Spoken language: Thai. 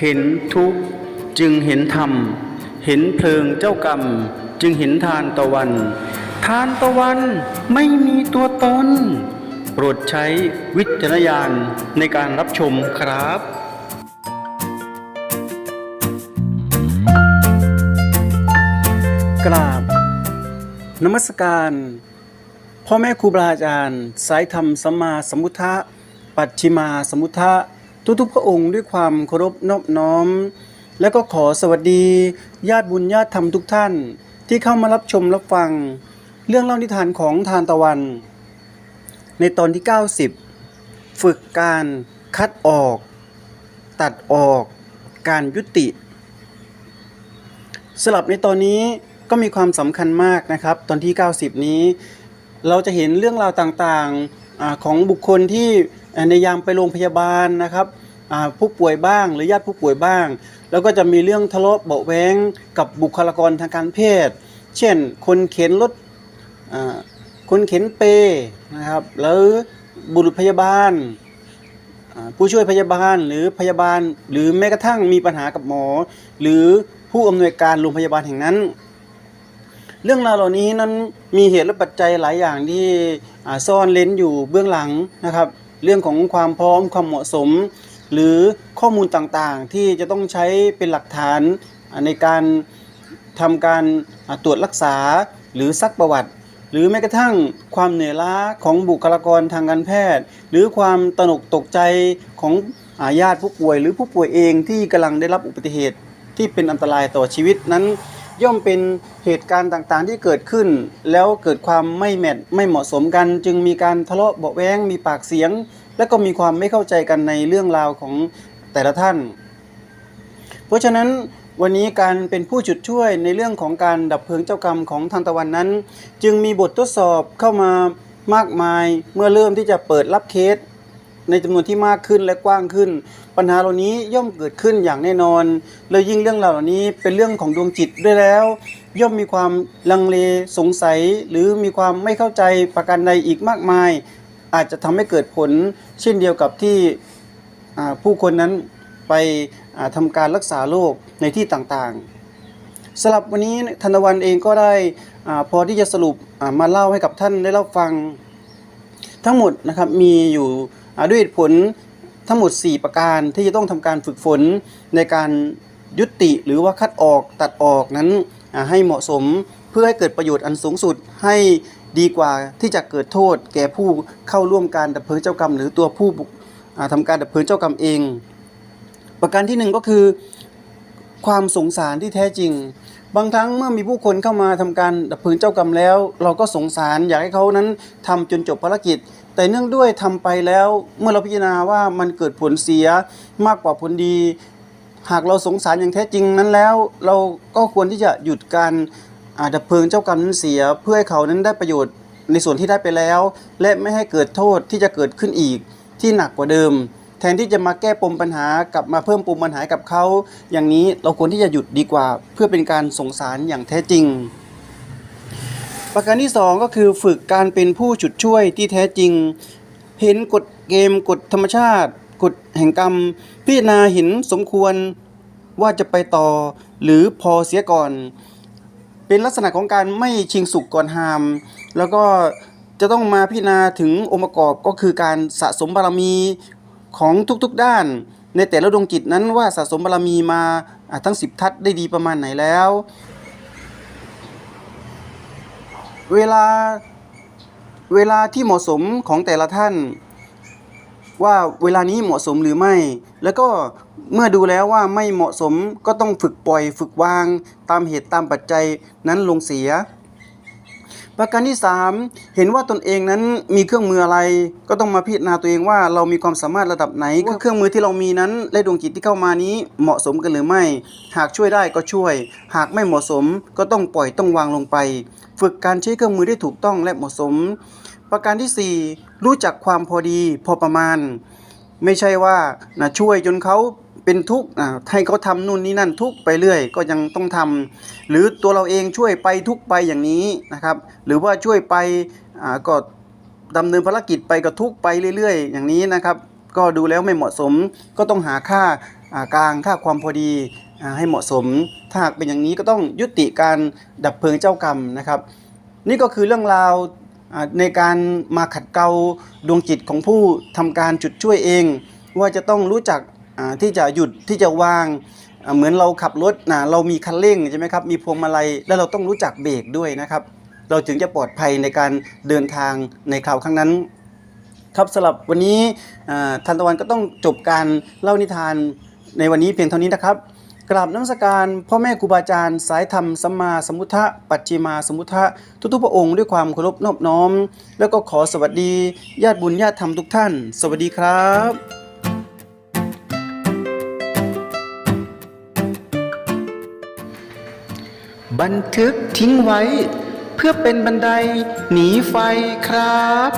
เห็นทุกข์จึงเห็นธรรม เห็นเพลิงเจ้ากรรม จึงเห็นทานตะวัน ทานตะวันไม่มีตัวตน โปรดใช้วิจารณญาณในการรับชมครับกราบนมัสการ พ่อแม่ครูบาอาจารย์ สายธรรมสัมมาสัมพุทธะปัจฉิมาสัมพุทธะ ทุกๆพระองค์ด้วยความเคารพนอบน้อม และก็ขอสวัสดี ญาติบุญญาติธรรมทุกท่าน ที่เข้ามารับชมรับฟัง เรื่องเล่านิทานของทานตะวัน ในตอนที่ 90 ฝึกการคัดออก ตัดออก การยุติ สลับในตอนนี้ก็มีความสำคัญมากนะครับ ตอนที่ 90 นี้ เราจะเห็นเรื่องราวต่างๆ ของบุคคลที่ในยามไปโรงพยาบาลนะครับผู้ป่วยบ้างหรือญาติผู้ป่วยบ้าง แล้วก็จะมีเรื่องทะเลาะเบาแว้งกับบุคลากรทางการแพทย์ เช่น คนเข็นรถคนเข็นเปนะครับแล้วบุรุษพยาบาล ผู้ช่วยพยาบาลหรือพยาบาล หรือแม้กระทั่งมีปัญหากับหมอ หรือผู้อำนวยการโรงพยาบาลแห่งนั้น เรื่องราวเหล่านี้นั้นมีเหตุและปัจจัยหลายอย่างที่ซ่อนเล้นอยู่เบื้องหลังนะครับ เรื่องของความพร้อมความเหมาะสม หรือข้อมูลต่างๆ ที่จะต้องใช้เป็นหลักฐานในการทำการตรวจรักษาหรือซักประวัติ หรือแม้กระทั่งความเหนื่อยล้าของบุคลากรทางการแพทย์ หรือความตนกตกใจของญาติผู้ป่วย หรือผู้ป่วยเองที่กำลังได้รับอุบัติเหตุที่เป็นอันตรายต่อชีวิตนั้น ย่อมเป็นเหตุการณ์ต่างๆ ที่เกิดขึ้น แล้วเกิดความไม่แมทไม่เหมาะสมกัน จึงมีการทะเลาะเบาแวงมีปากเสียง และก็มีความไม่เข้าใจกันในเรื่องราวของแต่ละท่าน เพราะฉะนั้นวันนี้การเป็นผู้จุดช่วยในเรื่องของการดับเพลิงเจ้ากรรมของทางตะวันนั้น จึงมีบททดสอบเข้ามามากมายเมื่อเริ่มที่จะเปิดรับเคส ในจำนวนที่มากขึ้นและกว้างขึ้น ปัญหาเหล่านี้ย่อมเกิดขึ้นอย่างแน่นอน แล้วยิ่งเรื่องเหล่านี้เป็นเรื่องของดวงจิตด้วยแล้ว ย่อมมีความลังเลสงสัย หรือมีความไม่เข้าใจประการใดอีกมากมาย อาจจะทำให้เกิดผล เช่นเดียวกับที่ผู้คนนั้นไปอ่าทำการรักษาโรคในที่ต่างๆสำหรับวันนี้ธนวันเองก็ได้พอที่จะสรุปมาเล่าให้กับท่านได้รับฟัง ทั้งหมดนะครับมีอยู่ ด้วยผลทั้งหมด 4 ประการที่จะต้องทำการฝึกฝนในการยุติหรือว่าคัดออกตัดออกนั้นให้เหมาะสมเพื่อให้เกิดประโยชน์อันสูงสุดให้ดีกว่าที่จะเกิดโทษ แก่ผู้เข้าร่วมการดับเพลิงเจ้ากรรม หรือตัวผู้บุกอ่าทำการดับเพลิงเจ้ากรรมเอง ประการที่หนึ่งก็คือ ความสงสารที่แท้จริง บางครั้งเมื่อมีผู้คนเข้ามาทำการดับเพลิงเจ้ากรรมแล้ว เราก็สงสารอยากให้เขานั้นทำจนจบภารกิจ แต่เนื่องด้วยทำไปแล้วเมื่อเราพิจารณาว่ามันเกิดผลเสียมากกว่าผลดี หากเราสงสารอย่างแท้จริงนั้นแล้ว เราก็ควรที่จะหยุดการดับเพลิงเจ้ากรรมนั้นเสีย เพื่อให้เขานั้นได้ประโยชน์ในส่วนที่ได้ไปแล้ว และไม่ให้เกิดโทษที่จะเกิดขึ้นอีกที่หนักกว่าเดิม แทนที่จะมาแก้ปมปัญหากลับมาเพิ่มปมปัญหากับเขา อย่างนี้เราควรที่จะหยุดดีกว่า เพื่อเป็นการสงสารอย่างแท้จริง ประการที่สองก็คือฝึกการเป็นผู้จุดช่วยที่แท้จริง เห็นกฎเกมกฎธรรมชาติกฎแห่งกรรม พิจารณาเห็นสมควรว่าจะไปต่อ หรือพอเสียก่อน เป็นลักษณะของการไม่ชิงสุกก่อนหาม แล้วก็จะต้องมาพิจารณาถึงองค์ประกอบก็คือการสะสมบารมีของทุกๆด้าน ในแต่ละดวงจิตนั้นว่าสะสมบารมีมาทั้ง 10 ทัศได้ดีประมาณไหนแล้ว เวลาเวลาที่เหมาะสมของแต่ละท่าน ว่าเวลานี้เหมาะสมหรือไม่ แล้วก็เมื่อดูแล้วว่าไม่เหมาะสมก็ต้องฝึกปล่อย ฝึกวาง ตามเหตุตามปัจจัยนั้นลงเสีย ประการที่ 3 เห็นว่าตนเองนั้นมีเครื่องมืออะไร ก็ต้องมาพิจารณาตัวเองว่าเรามีความสามารถระดับไหนว่าเครื่องมือที่เรามีนั้น และดวงจิตที่เข้ามานี้เหมาะสมกันหรือไม่ หากช่วยได้ก็ช่วย หากไม่เหมาะสมก็ต้องปล่อยต้องวางลงไป ฝึกการใช้เครื่องมือได้ถูกต้องและเหมาะสม ประการที่ 4 รู้จักความพอดีพอประมาณ ไม่ใช่ว่านะช่วยจนเขา เป็นทุกข์ให้เขาทำนู่นนี่นั่นทุกข์ไปเรื่อย ก็ยังต้องทำหรือตัวเราเองช่วยไปทุกข์ไปอย่างนี้นะครับ หรือว่าช่วยไปก็ดำเนินภารกิจไปก็ทุกข์ไปเรื่อย ๆ อย่างนี้นะครับ ก็ดูแล้วไม่เหมาะสมก็ต้องหาค่ากลางค่าความพอดีให้เหมาะสม ถ้าหากเป็นอย่างนี้ก็ต้องยุติการดับเพลิงเจ้ากรรมนะครับ นี่ก็คือเรื่องราวในการมาขัดเกลาดวงจิตของผู้ทำการจุดช่วยเอง ว่าจะต้องรู้จัก ที่จะหยุดที่จะวางเหมือนเราขับรถนะเรามีคันเร่งใช่ไหมครับมีพวงมาลัยแล้วเราต้องรู้จักเบรกด้วยนะครับ เราถึงจะปลอดภัยในการเดินทางในคราวครั้งนั้น ครับสำหรับวันนี้ทันตะวันก็ต้องจบการเล่านิทานในวันนี้เพียงเท่านี้นะครับกราบน้ำสการพ่อแม่ครูบาอาจารย์สายธรรมสัมมาสัมพุทธะปัจจิมาสัมพุทธะทุกๆพระองค์ด้วยความเคารพนอบน้อม แล้วก็ขอสวัสดีญาติบุญญาติธรรมทุกท่าน สวัสดีครับ บันทึกทิ้งไว้ เพื่อเป็นบันไดหนีไฟครับ